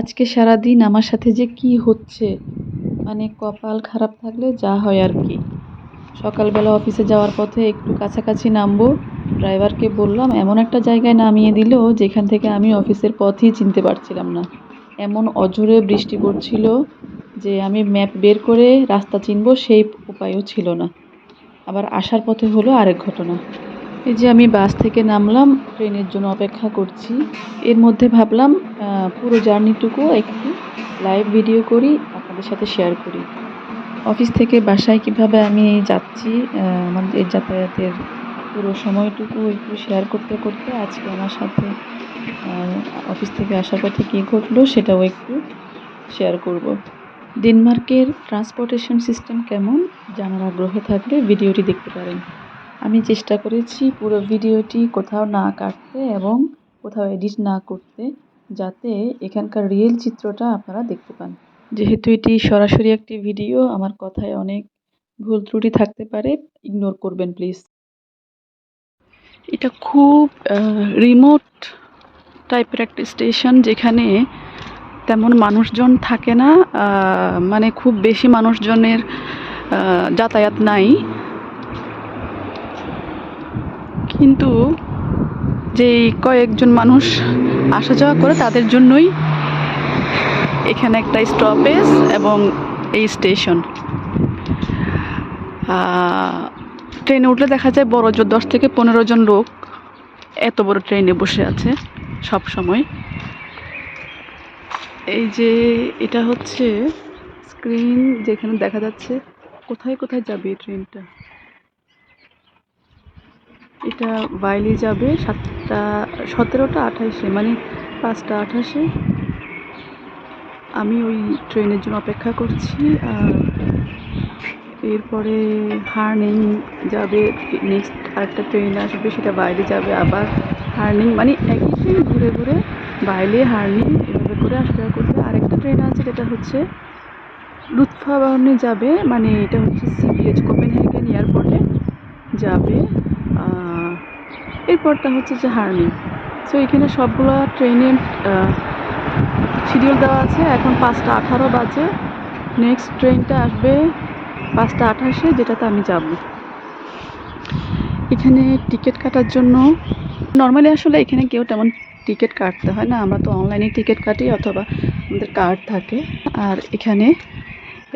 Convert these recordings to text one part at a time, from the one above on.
আজকে সারাদিন আমার সাথে যে কি হচ্ছে? মানে কপাল খারাপ থাকলে যা হয় আর কি। সকালবেলা অফিসে যাওয়ার পথে একটু কাছাকাছি নামবো। ড্রাইভারকে বললাম, এমন একটা জায়গায় নামিয়ে দিল যেখান থেকে আমি অফিসের পথই চিনতে পারছিলাম না। এমন অঝোরে বৃষ্টি পড়ছিল যে আমি ম্যাপ বের করে রাস্তা চিনবো সেই উপায়ও ছিল না। আবার আসার পথে হলো আরেক ঘটনা। এই যে আমি বাস থেকে নামলাম, ট্রেনের জন্য অপেক্ষা করছি। এর মধ্যে ভাবলাম পুরো জার্নিটুকু একটু লাইভ ভিডিও করি, আপনাদের সাথে শেয়ার করি। অফিস থেকে বাসায় কীভাবে আমি যাচ্ছি আমাদের যাতায়াতের পুরো সময়টুকু একটু শেয়ার করতে করতে আজকে আমার সাথে অফিস থেকে আসার পথে কী ঘটলো সেটাও একটু শেয়ার করব। ডেনমার্কের ট্রান্সপোর্টেশন সিস্টেম কেমন জানার আগ্রহ থাকলে ভিডিওটি দেখতে পারেন। আমি চেষ্টা করেছি পুরো ভিডিওটি কোথাও না কাটতে এবং কোথাও এডিট না করতে, যাতে এখানকার রিয়েল চিত্রটা আপনারা দেখতে পান। যেহেতু এটি সরাসরি একটি ভিডিও আমার কথায় অনেক ভুল ত্রুটি থাকতে পারে ইগনোর করবেন প্লিজ এটা খুব রিমোট টাইপের একটা স্টেশন যেখানে তেমন মানুষজন থাকে না মানে খুব বেশি মানুষজনের যাতায়াত নাই। কিন্তু যে কয়েকজন মানুষ আসা যাওয়া করে তাদের জন্যই এখানে একটা স্টপেজ এবং এই স্টেশন ট্রেনে উঠলে দেখা যায় বড় জোর দশ থেকে পনেরো জন লোক এত বড় ট্রেনে বসে আছে সব সময়। এই যে এটা হচ্ছে স্ক্রিন যেখানে দেখা যাচ্ছে কোথায় কোথায় যাবে এই ট্রেনটা এটা বাইলে যাবে সাতটা, সতেরোটা আঠাশে মানে পাঁচটা আঠাশে। আমি ওই ট্রেনের জন্য অপেক্ষা করছি, আর এরপরে হার্নিং যাবে, নেক্সট আরেকটা ট্রেন আসবে, সেটা বাইরে যাবে আবার হার্নিং মানে একই ট্রেন ঘুরে ঘুরে বাইলে হার্নিং এভাবে করে আসা যাওয়া করবে আরেকটা ট্রেন আছে যেটা হচ্ছে লুৎফাবাহনে যাবে মানে এটা হচ্ছে সিবিএচ কোপেনহেগেন এয়ারপোর্টে যাবে। এরপরটা হচ্ছে যে হার্নিং সো এখানে সবগুলো ট্রেনের শিডিউল দেওয়া আছে। এখন পাঁচটা আঠারো বাজে। নেক্সট ট্রেনটা আসবে পাঁচটা আঠাশে, যেটাতে আমি যাব। এখানে টিকিট কাটার জন্য নর্মালি আসলে এখানে কেউ তেমন টিকিট কাটতে হয় না। আমরা তো অনলাইনে টিকিট কাটি অথবা আমাদের কার্ড থাকে। আর এখানে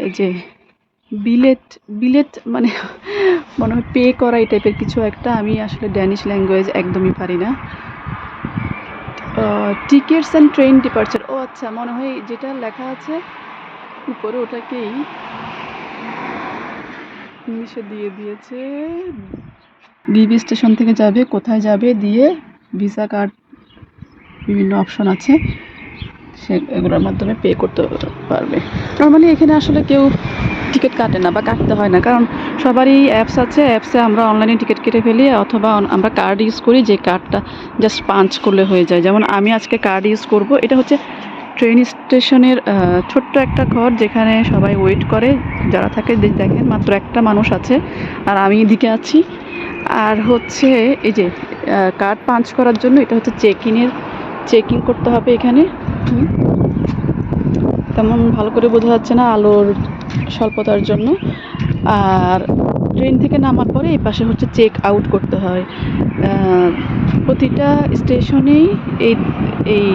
এই যে বিলেট বিলেট মানে মনে হয় পে করা এই টাইপের কিছু একটা। আমি আসলে ড্যানিশ ল্যাঙ্গুয়েজ একদমই পারি না। টিকিটস অ্যান্ড ট্রেন ডিপার্চার ও আচ্ছা মনে হয় যেটা লেখা আছে উপরে ওটাকেই ইংলিশে দিয়ে দিয়েছে। ডিবি স্টেশন থেকে যাবে, কোথায় যাবে দিয়ে ভিসা কার্ড বিভিন্ন অপশন আছে। সে, এগুলোর মাধ্যমে পে করতে পারবে। নর্মালি এখানে আসলে কেউ টিকিট কাটে না বা কাটতে হয় না। কারণ সবারই অ্যাপস আছে অ্যাপসে আমরা অনলাইনে টিকিট কেটে ফেলি অথবা আমরা কার্ড ইউজ করি যে কার্ডটা জাস্ট পাঞ্চ করলে হয়ে যায়। যেমন আমি আজকে কার্ড ইউজ করব, এটা হচ্ছে ট্রেন স্টেশনের ছোট্ট একটা ঘর যেখানে সবাই ওয়েট করে, যারা থাকে দেখেন মাত্র একটা মানুষ আছে আর আমি এদিকে আছি। আর হচ্ছে এই যে কার্ড পাঞ্চ করার জন্য এটা হচ্ছে চেক ইনের চেক করতে হবে এখানে। তেমন ভালো করে বোঝা যাচ্ছে না আলোর স্বল্পতার জন্য। আর ট্রেন থেকে নামার পরে এই পাশে হচ্ছে চেক আউট করতে হয়। প্রতিটা স্টেশনেই এই এই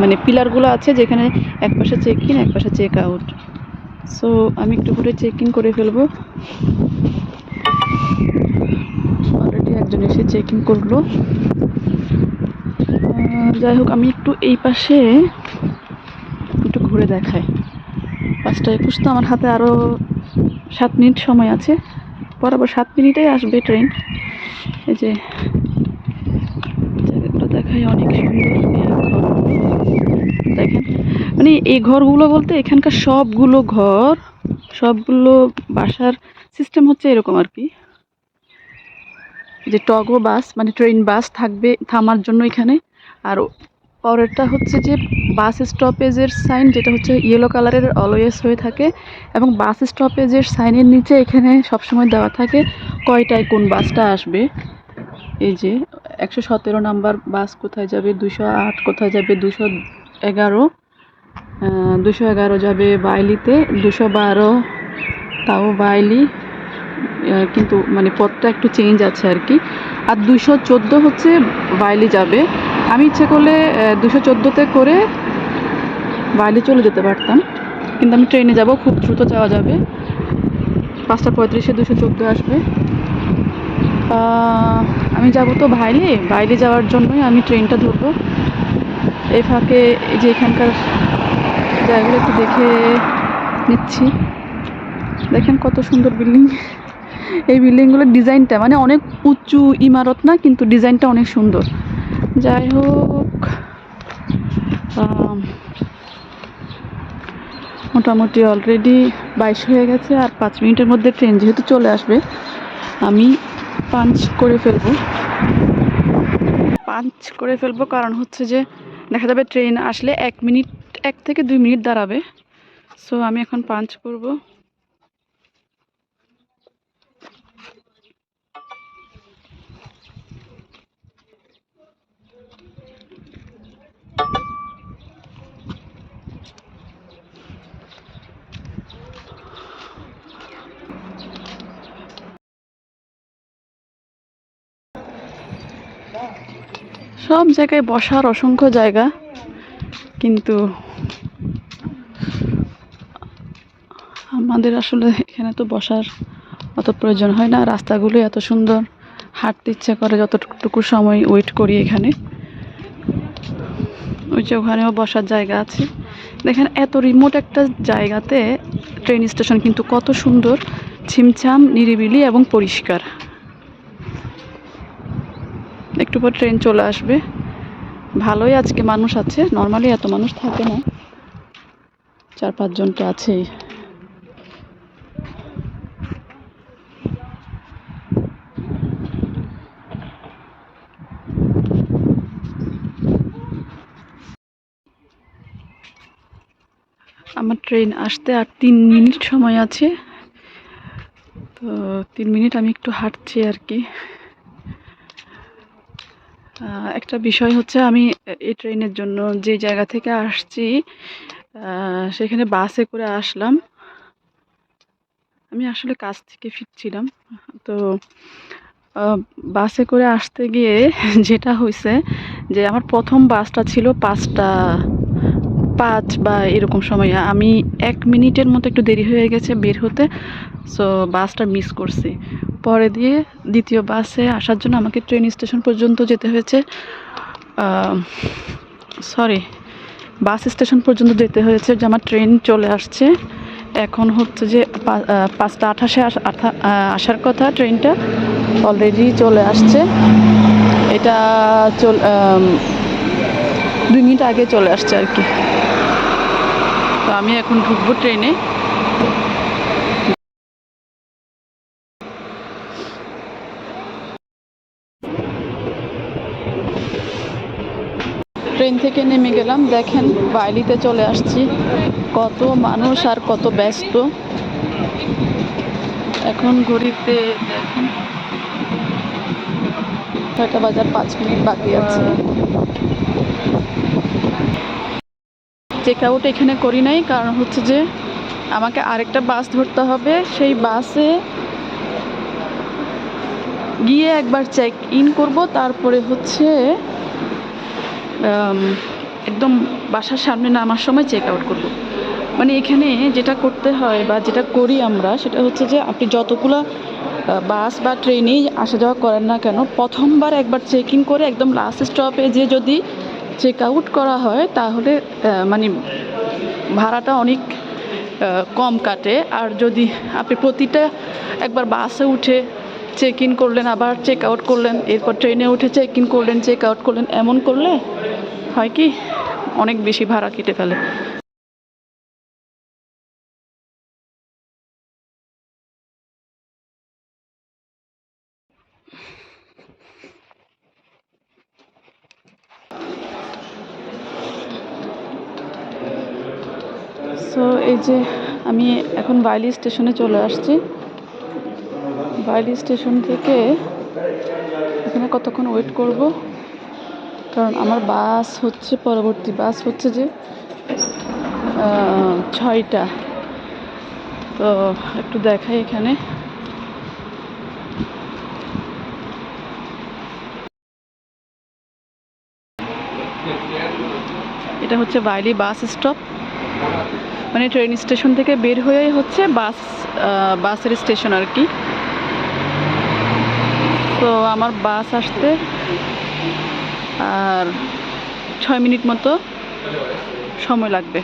মানে পিলারগুলো আছে যেখানে এক পাশে চেক ইন এক পাশে চেক আউট সো আমি একটু করে চেক ইন করে ফেলব। অলরেডি একজন এসে চেক ইন করল। যাই হোক, আমি একটু এই পাশে একটু ঘুরে দেখাই। পাঁচটা একুশ তো আমার হাতে আরও সাত মিনিট সময় আছে। বরাবর সাত মিনিটেই আসবে ট্রেন এই যে, জায়গাগুলো দেখাই অনেক সুন্দর। দেখেন মানে এই ঘরগুলো বলতে এখানকার সবগুলো ঘর, সবগুলো বাসার সিস্টেম হচ্ছে এরকম আর কি। যে টগো বাস মানে ট্রেন বাস থাকবে, থামার জন্য এখানে। আর পরেরটা হচ্ছে যে বাস স্টপেজের সাইন যেটা হচ্ছে ইয়েলো কালারের অলওয়েজ হয়ে থাকে এবং বাস স্টপেজের সাইনের নিচে এখানে সবসময় দেওয়া থাকে কয়টায় কোন বাসটা আসবে। এই যে একশো সতেরো নাম্বার বাস কোথায় যাবে, দুশো আট কোথায় যাবে, দুশো এগারো দুশো এগারো যাবে বাইলিতে, দুশো বারো তাও বাইলি কিন্তু মানে পথটা একটু চেঞ্জ আছে আর কি। আর দুশো চোদ্দ হচ্ছে বাইলি যাবে। আমি ইচ্ছে করলে দুশো চোদ্দোতে করে বাইলি চলে যেতে পারতাম। কিন্তু আমি ট্রেনে যাব, খুব দ্রুত যাওয়া যাবে। পাঁচটা পঁয়ত্রিশে দুশো চোদ্দ আসবে। আমি যাব তো বাইরে। বাইরে যাওয়ার জন্যই আমি ট্রেনটা ধরবো। এই ফাঁকে এই যে এখানকার জায়গাগুলো একটু দেখে নিচ্ছি। দেখেন কত সুন্দর বিল্ডিং। এই বিল্ডিংগুলোর ডিজাইনটা মানে অনেক উঁচু ইমারত না, কিন্তু ডিজাইনটা অনেক সুন্দর। যাই হোক মোটামুটি অলরেডি বাইশ হয়ে গেছে আর পাঁচ মিনিটের মধ্যে ট্রেন যেহেতু চলে আসবে, আমি পাঞ্চ করে ফেলব। পাঞ্চ করে ফেলব কারণ হচ্ছে যে, দেখা যাবে ট্রেন আসলে এক মিনিট, এক থেকে দুই মিনিট দাঁড়াবে। সো আমি এখন পাঞ্চ করব। সব জায়গায় বসার অসংখ্য জায়গা, কিন্তু আমাদের আসলে এখানে তো বসার অত প্রয়োজন হয় না। রাস্তাগুলো এত সুন্দর, হাঁটতে ইচ্ছে করে যতটুকু সময় ওয়েট করি এখানে। ওই যে ওখানেও বসার জায়গা আছে। দেখেন এত রিমোট একটা জায়গাতে ট্রেন স্টেশন কিন্তু কত সুন্দর, ছিমছাম, নিরিবিলি এবং পরিষ্কার। একটু পর ট্রেন চলে আসবে। ভালোই আজকে মানুষ আছে। নর্মালি এত মানুষ থাকে না। চার পাঁচজন তো আছেই। আমার ট্রেন আসতে আর তিন মিনিট সময় আছে। তো তিন মিনিট আমি একটু হাঁটছি আর কি। একটা বিষয় হচ্ছে আমি এই ট্রেনের জন্য যে জায়গা থেকে আসছি সেখানে বাসে করে আসলাম। আমি আসলে কাজ থেকে ফিরছিলাম। তো বাসে করে আসতে গিয়ে যেটা হয়েছে যে আমার প্রথম বাসটা ছিল পাঁচটা পাঁচ বা এরকম সময়, আমি এক মিনিটের মতো একটু দেরি হয়ে গেছে বের হতে সো বাসটা মিস করছি। পরে দিয়ে দ্বিতীয় বাসে আসার জন্য আমাকে ট্রেন স্টেশন পর্যন্ত যেতে হয়েছে সরি বাস স্টেশন পর্যন্ত যেতে হয়েছে যে আমার ট্রেন চলে আসছে। এখন হচ্ছে যে পাঁচটা আঠাশে আস- আঠা- আসার কথা ট্রেনটা অলরেডি চলে আসছে। এটা চল দুই মিনিট আগে চলে আসছে আর কি। তো আমি এখন ঢুকবো ট্রেনে। ট্রেন থেকে নেমে গেলাম। দেখেন, বাইলিতে চলে আসছি। কত মানুষ আর কত ব্যস্ত। এখন ঘড়িতে, দেখেন, ছয়টা বাজার পাঁচ মিনিট বাকি আছে। চেক আউট এখানে করি নাই, কারণ হচ্ছে যে আমাকে আরেকটা বাস ধরতে হবে। সেই বাসে গিয়ে একবার চেক ইন করব, তারপরে হচ্ছে একদম বাসার সামনে নামার সময় চেক আউট করব। মানে এখানে যেটা করতে হয় বা যেটা করি আমরা, সেটা হচ্ছে যে আপনি যতগুলো বাস বা ট্রেনেই আসা যাওয়া করেন না কেন, প্রথমবার একবার চেক ইন করে একদম লাস্ট স্টপে যে যদি চেক আউট করা হয়, তাহলে মানে ভাড়াটা অনেক কম কাটে। আর যদি আপনি প্রতিটা একবার বাসে উঠে চেক ইন করলেন, আবার চেক আউট করলেন, এরপর ট্রেনে উঠে চেক ইন করলেন চেক আউট করলেন, এমন করলে হয় কি, অনেক বেশি ভাড়া কেটে ফেলে সো এই যে আমি এখন বাইলি স্টেশনে চলে আসছি। বাইলি স্টেশন থেকে এখানে কতক্ষণ ওয়েট করব? কারণ আমার বাস হচ্ছে, পরবর্তী বাস হচ্ছে যে ছয়টা। তো একটু দেখাই এখানে। এটা হচ্ছে বাইলি বাস স্টপ মানে ট্রেন স্টেশন থেকে বের হয়েই হচ্ছে বাস বাসের স্টেশন আর কি। তো আমার বাস আসতে আর ছয় মিনিট মতো সময় লাগবে।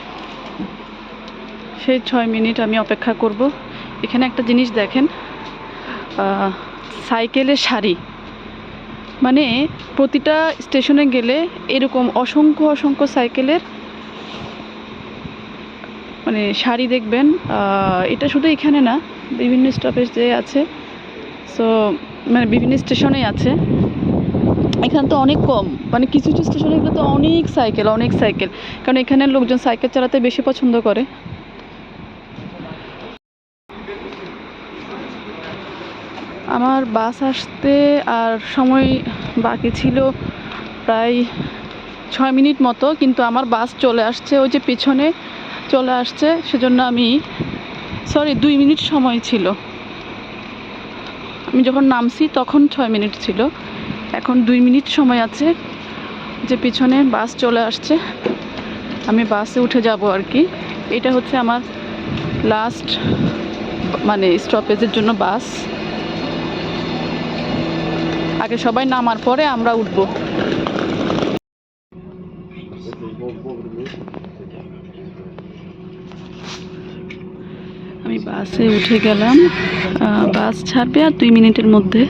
সেই ছয় মিনিট আমি অপেক্ষা করব। এখানে একটা জিনিস দেখেন সাইকেলের সারি। মানে প্রতিটা স্টেশনে গেলে এরকম অসংখ্য অসংখ্য সাইকেলের মানে শাড়ি দেখবেন এটা শুধু এখানে না, বিভিন্ন স্টপেজ যে আছে। সো মানে বিভিন্ন স্টেশনেই আছে। এখানে তো অনেক কম মানে কিছু কিছু স্টেশনে তো অনেক সাইকেল অনেক সাইকেল। কারণ এখানে লোকজন সাইকেল চালাতে বেশি পছন্দ করে। আমার বাস আসতে আর সময় বাকি ছিল প্রায় ছয় মিনিট মতো, কিন্তু আমার বাস চলে আসছে ওই যে পিছনে। চলে আসছে, সেজন্য আমি সরি দুই মিনিট সময় ছিল। আমি যখন নামছি তখন ছয় মিনিট ছিল। এখন দুই মিনিট সময় আছে যে পিছনে বাস চলে আসছে। আমি বাসে উঠে যাব আর কি। এটা হচ্ছে আমার লাস্ট মানে স্টপেজের জন্য বাস। আগে সবাই নামার পরে আমরা উঠব আমি বাসে উঠে গেলাম। বাস ছাড়বে আর দুই মিনিটের মধ্যে।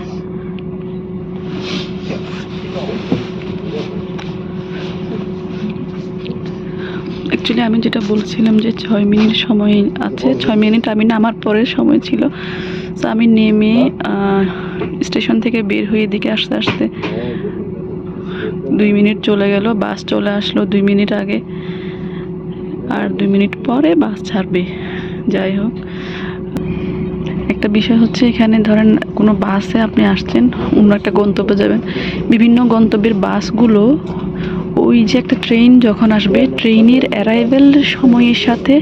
অ্যাকচুয়ালি আমি যেটা বলছিলাম যে ছয় মিনিট সময় আছে। ছয় মিনিট আমি নামার পরে সময় ছিল। তো আমি নেমে স্টেশন থেকে বের হয়ে এদিকে আসতে আসতে দুই মিনিট চলে গেল। বাস চলে আসলো দুই মিনিট আগে। আর দুই মিনিট পরে বাস ছাড়বে। যাই হোক। বিষয় হচ্ছে এখানে ধরেন কোনো বাসে আপনি আসছেন, অন্য একটা গন্তব্যে যাবেন। বিভিন্ন গন্তব্যের বাসগুলো ওই যে একটা ট্রেন যখন আসবে, ট্রেনের অ্যারাইভেল সময়ের সাথে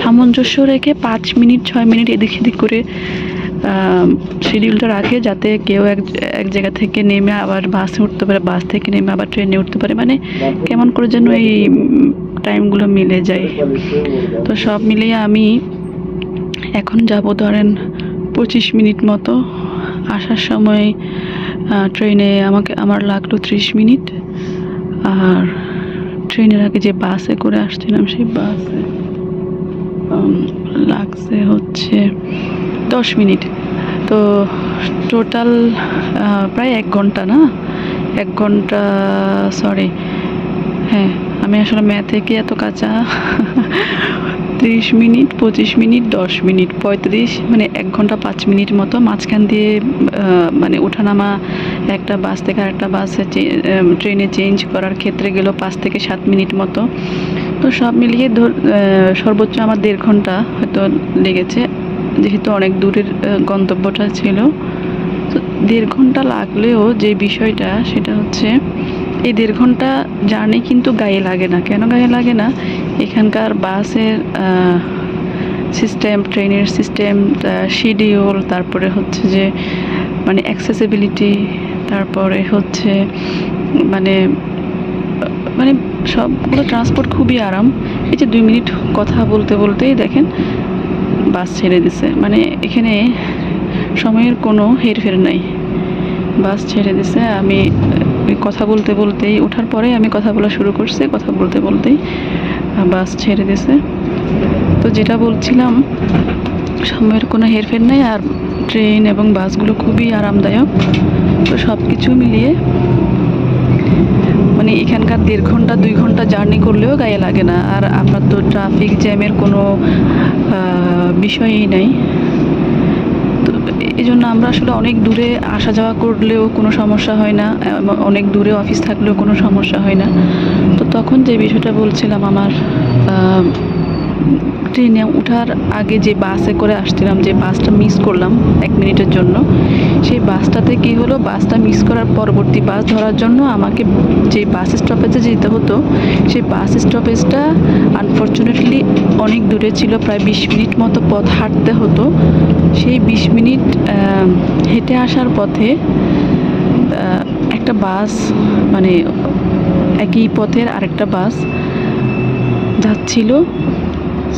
সামঞ্জস্য রেখে পাঁচ মিনিট, ছয় মিনিট এদিক সেদিক করে শিডিউলটা রাখে যাতে কেউ এক এক জায়গা থেকে নেমে আবার বাসে উঠতে পারে, বাস থেকে নেমে আবার ট্রেনে উঠতে পারে। মানে কেমন করে যেন এই টাইমগুলো মিলে যায়। তো সব মিলিয়ে আমি এখন যাব ধরেন পঁচিশ মিনিট মতো আসার সময় ট্রেনে আমাকে, আমার লাগল ত্রিশ মিনিট। আর ট্রেনের আগে যে বাসে করে আসছিলাম, সেই বাসে লাগছে হচ্ছে দশ মিনিট। তো টোটাল প্রায় এক ঘণ্টা না? এক ঘণ্টা সরি হ্যাঁ আমি আসলে ম্যাথে কি এত কাঁচা? ত্রিশ মিনিট, পঁচিশ মিনিট, দশ মিনিট, পঁয়ত্রিশ মানে এক ঘণ্টা পাঁচ মিনিট মতো মাঝখান দিয়ে মানে ওঠানামা একটা বাস থেকে আরেকটা বাসে ট্রেনে চেঞ্জ করার ক্ষেত্রে গেল পাঁচ থেকে সাত মিনিট মতো। তো সব মিলিয়ে সর্বোচ্চ আমার দেড় ঘণ্টা হয়তো লেগেছে, যেহেতু অনেক দূরের গন্তব্যটা ছিল। তো দেড় ঘণ্টা লাগলেও যে বিষয়টা, সেটা হচ্ছে এই দেড় ঘণ্টা জার্নি কিন্তু গায়ে লাগে না। কেন গায়ে লাগে না? এখানকার বাসের সিস্টেম ট্রেনের সিস্টেম শিডিউল তারপরে হচ্ছে যে মানে অ্যাক্সেসিবিলিটি তারপরে হচ্ছে মানে মানে সবগুলো ট্রান্সপোর্ট খুবই আরাম। এই যে দুই মিনিট কথা বলতে বলতেই দেখেন, বাস ছেড়ে দিছে। মানে এখানে সময়ের কোনো হেরফের নাই। বাস ছেড়ে দিছে, আমি কথা বলতে বলতেই, ওঠার পরে আমি কথা বলা শুরু করছি, কথা বলতে বলতেই বাস ছেড়ে দিছে তো যেটা বলছিলাম, সময়ের কোনো হেরফের নেই আর ট্রেন এবং বাসগুলো খুবই আরামদায়ক। তো সব কিছু মিলিয়ে মানে এখানকার দেড় ঘণ্টা, দুই ঘণ্টা জার্নি করলেও গায়ে লাগে না। আর আপনার তো ট্রাফিক জ্যামের কোনো বিষয়ই নাই। এই জন্য আমরা আসলে অনেক দূরে আসা যাওয়া করলেও কোনো সমস্যা হয় না অনেক দূরে অফিস থাকলেও কোনো সমস্যা হয় না। তো তখন যে বিষয়টা বলছিলাম আমার ট্রেনে ওঠার আগে যে বাসে করে আসছিলাম, যে বাসটা মিস করলাম এক মিনিটের জন্য, সেই বাসটাতে কি হলো? বাসটা মিস করার পরবর্তী বাস ধরার জন্য আমাকে যে বাস স্টপেজে যেতে হতো, সেই বাস স্টপেজটা আনফর্চুনেটলি অনেক দূরে ছিল, প্রায় বিশ মিনিট মতো পথ হাঁটতে হতো। সেই বিশ মিনিট হেঁটে আসার পথে একটা বাস মানে একই পথের আরেকটা বাস যাচ্ছিল।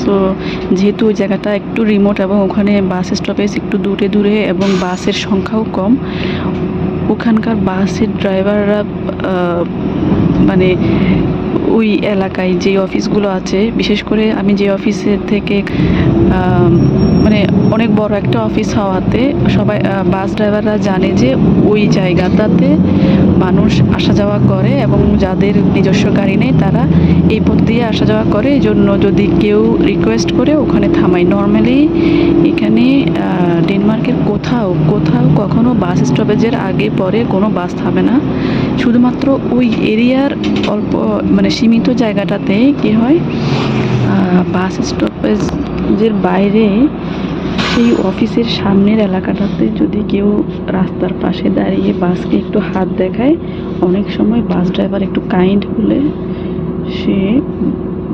সো যেহেতু ওই জায়গাটা একটু রিমোট এবং ওখানে বাস স্টপেজ একটু দূরে দূরে এবং বাসের সংখ্যাও কম, ওখানকার বাসের ড্রাইভাররা মানে ওই এলাকায় যে অফিসগুলো আছে, বিশেষ করে আমি যে অফিসের থেকে মানে অনেক বড় একটা অফিস হওয়াতে সবাই বাস ড্রাইভাররা জানে যে ওই জায়গাটাতে মানুষ আসা যাওয়া করে এবং যাদের নিজস্ব গাড়ি নেই তারা এই পথ দিয়ে আসা যাওয়া করে। এই জন্য যদি কেউ রিকোয়েস্ট করে ওখানে থামাই নর্মালি এখানে ডেনমার্কের কোথাও কোথাও কখনো বাস স্টপেজের আগে, পরে কোনো বাস থামে না। শুধুমাত্র ওই এরিয়ার অল্প মানে সীমিত জায়গাটাতে কি হয় বাস স্টপেজের বাইরে সেই অফিসের সামনের এলাকাটাতে যদি কেউ রাস্তার পাশে দাঁড়িয়ে বাসকে একটু হাত দেখায়, অনেক সময় বাস ড্রাইভার একটু কাইন্ড হলে সে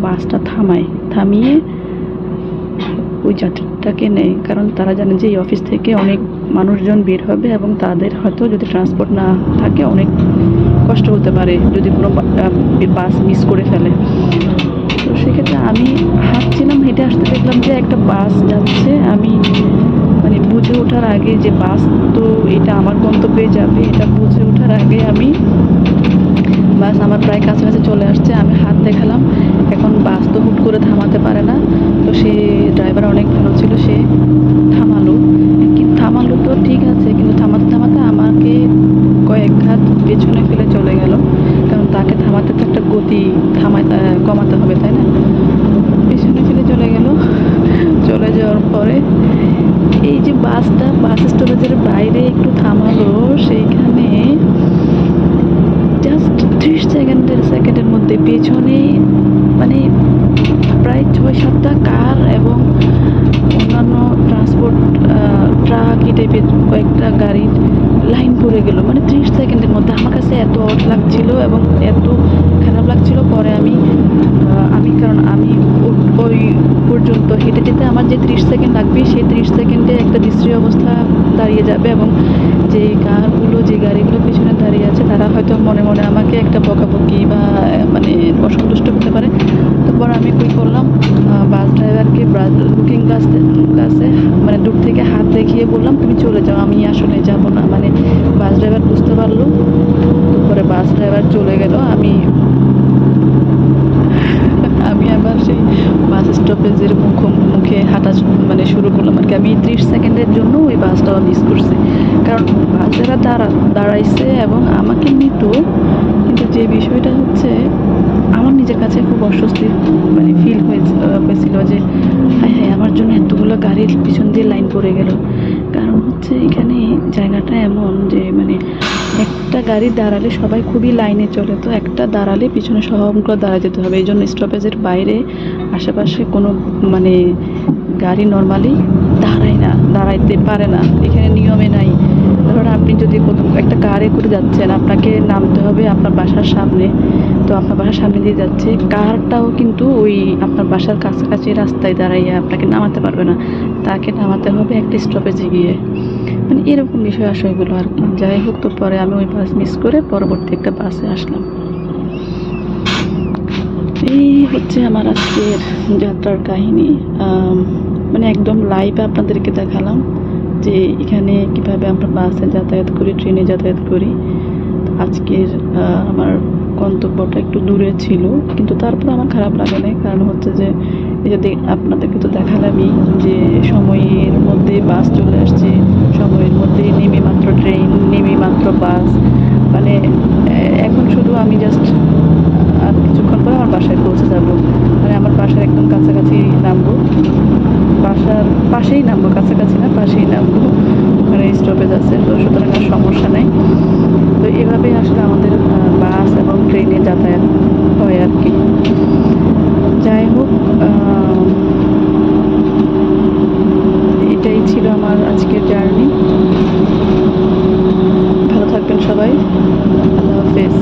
বাসটা থামায়। থামিয়ে ওই যাত্রীটাকে নেয়। কারণ তারা জানে যে এই অফিস থেকে অনেক মানুষজন বের হবে এবং তাদের হয়তো যদি ট্রান্সপোর্ট না থাকে, অনেক কষ্ট হতে পারে যদি কোনো বাস মিস করে ফেলে। সেক্ষেত্রে আমি হাঁটছিলাম হেঁটে আসতে দেখলাম যে একটা বাস যাচ্ছে। আমি মানে বুঝে ওঠার আগে যে বাস তো এটা আমার গন্তব্যে যাবে, এটা বুঝে ওঠার আগে আমি বাস আমার প্রায় কাছাকাছি চলে আসছে। আমি হাত দেখালাম, এখন বাস তো হুট করে থামাতে পারে না। তো সে ড্রাইভার অনেক ভালো ছিল, সে থামালো কিন্তু থামালো তো ঠিক আছে কিন্তু থামাতে থামাতে আমাকে কয়েক হাত পেছনে ফেলে চলে গেল কারণ তাকে থামাতে তো একটা গতি থামাতে কমাতে হবে তাই না পেছনে ফেলে চলে গেল চলে যাওয়ার পরে এই যে বাসটা বাস স্টপেজের বাইরে একটু থামালো সেইখানে জাস্ট ত্রিশ সেকেন্ডের সেকেন্ডের মধ্যে পেছনে মানে প্রায় ছয় সাতটা কার এবং অন্যান্য ট্রান্সপোর্ট ট্রাক এই টাইপের কয়েকটা গাড়ির লাইন পড়ে গেল মানে ত্রিশ সেকেন্ডের মধ্যে আমার কাছে এত অড লাগছিল এবং এত খারাপ লাগছিল পরে আমি আহ, আমি কারণ আমি ও- ওই পর্যন্ত হেঁটে যেতে আমার যে ত্রিশ সেকেন্ড লাগবে, সেই ত্রিশ সেকেন্ডে একটা বিশ্রী অবস্থা দাঁড়িয়ে যাবে এবং যে কারগুলো যে গাড়িগুলো পিছনে দাঁড়িয়ে আছে, তারা হয়তো মনে মনে আমাকে একটা বকাবকি বা মানে অসন্তুষ্ট হতে পারে। তারপর আমি কী করলাম বাস ড্রাইভারকে বুকিং ক্লাস ক্লাসে মানে দূর থেকে হাত দেখিয়ে বললাম, তুমি চলে যাও, আমি আসলে যাব না। মানে বাস ড্রাইভার বুঝতে পারল। তারপরে বাস ড্রাইভার চলে গেল, আমি আমি আবার সেই বাস স্টপেজের মুখ হাঁটা মানে শুরু করলাম আর কি। আমি ত্রিশ সেকেন্ডের জন্য ওই বাসটা মিস করছি। কারণ বাস যারা দাঁড়া দাঁড়াইছে এবং আমাকে নিত যে বিষয়টা হচ্ছে, আমার নিজের কাছে খুব অস্বস্তি মানে ফিল হয়েছিল যে হ্যাঁ হ্যাঁ আমার জন্য এতগুলো গাড়ির পিছন দিয়ে লাইন পড়ে গেল। কারণ হচ্ছে এখানে জায়গাটা এমন যে মানে একটা গাড়ি দাঁড়ালে সবাই খুবই লাইনে চলে, তো একটা দাঁড়ালে পিছনে সবগুলো দাঁড়া যেতে হবে। এই জন্য স্টপেজের বাইরে আশেপাশে কোনো মানে গাড়ি নর্মালি দাঁড়ায় না, দাঁড়াইতে পারে না। এখানে নিয়মে নাই। ধরুন আপনি যদি একটা কারে করে যাচ্ছেন, আপনাকে নামতে হবে আপনার বাসার সামনে। তো আপনার বাসার সামনে দিয়ে যাচ্ছে, কারটাও কিন্তু ওই আপনার বাসার কাছাকাছি রাস্তায় দাঁড়াইয়া আপনাকে নামাতে পারবে না। তাকে নামাতে হবে একটা স্টপেজে গিয়ে। মানে এরকম বিষয় আশয়গুলো আর কি। যাই হোক, তো পরে আমি ওই বাস মিস করে পরবর্তী একটা বাসে আসলাম। এই হচ্ছে আমার আজকের যাত্রার কাহিনী। মানে একদম লাইভে আপনাদেরকে দেখালাম। যে এখানে কীভাবে আমরা বাসে যাতায়াত করি, ট্রেনে যাতায়াত করি। আজকের আমার গন্তব্যটা একটু দূরে ছিল, কিন্তু তারপর আমার খারাপ লাগে না কারণ হচ্ছে যে যদি আপনাদেরকে তো দেখালামই যে সময়ের মধ্যে বাস চলে আসছে, সময়ের মধ্যে নেমে মাত্র ট্রেন, নেমে মাত্র বাস। মানে এখন শুধু আমি জাস্ট আর কিছুক্ষণ পরে আমার বাসায় পৌঁছে যাব। মানে আমার বাসার একদম কাছাকাছি নামবো। বাসার পাশেই নামবো, কাছাকাছি না, পাশেই নামবো। ওখানে স্টপেজ আছে, তো সুতরাং আর সমস্যা নেই। তো এভাবেই আসলে আমাদের বাস এবং ট্রেনে যাতায়াত হয় আর কি। যাই হোক এটাই ছিল আমার আজকের জার্নি ভালো থাকবেন সবাই। আল্লাহ হাফেজ।